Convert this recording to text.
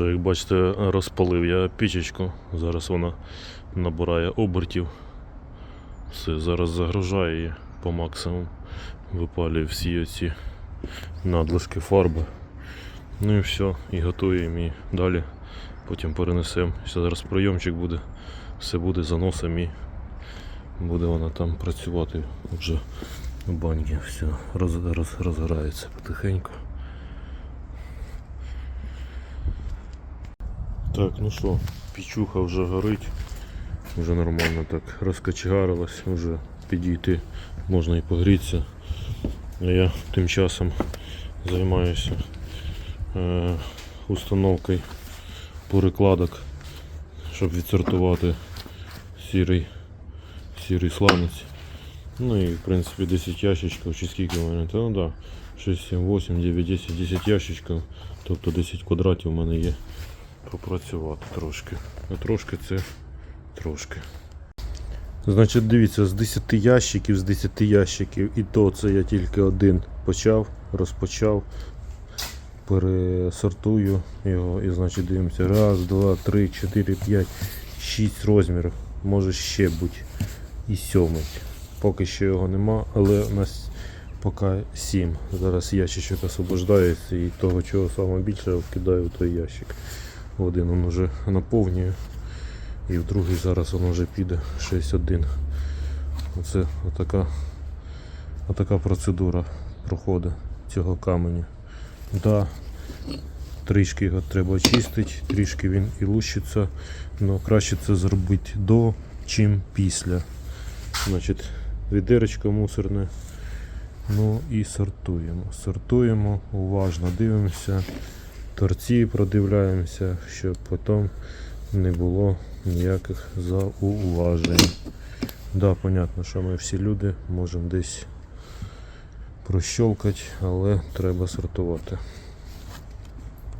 Як бачите, розпалив я пічечку. Зараз вона набирає обертів. Все, зараз загружаю її по максимуму. Випалюю всі оці надлишки фарби. Ну і все, і готуємо і далі. Потім перенесемо. Зараз прийомчик буде, все буде, заносимо і буде вона там працювати вже в баньки. Все, роз, роз, розгорається потихеньку. Так, ну що, пічуха вже горить, вже нормально так розкачегарилась, вже підійти можна і погрітися. А я тим часом займаюся е, установкою перекладок, щоб відсортувати сірий, сірий сланець. Ну і в принципі 10 ящичків, чи скільки в мене, та ну да, 6, 7, 8, 9, 10, 10 ящичків, тобто 10 квадратів у мене є попрацювати трошки. А трошки це трошки. Значить, дивіться, з 10 ящиків, з 10 ящиків, і то це я тільки один почав, розпочав. Пересортую його і значить дивимося. Раз, два, три, чотири, п'ять, шість розмірів. Може ще бути і сьомий. Поки що його нема, але у нас поки сім. Зараз ящичок освобождається і того, чого саме більше вкидаю в той ящик. Один він вже наповнює. І в другий зараз воно вже піде 6-1. Оце отака, отака процедура проходить цього каменю. Да, трішки його треба очистити, трішки він і лущиться, але краще це зробити до, чим після. Значить, відеречко мусорне. Ну і сортуємо. Сортуємо, уважно дивимося, торці продивляємося, щоб потім не було ніяких зауважень. Да, понятно, що ми всі люди можемо десь прощолкати, але треба сортувати.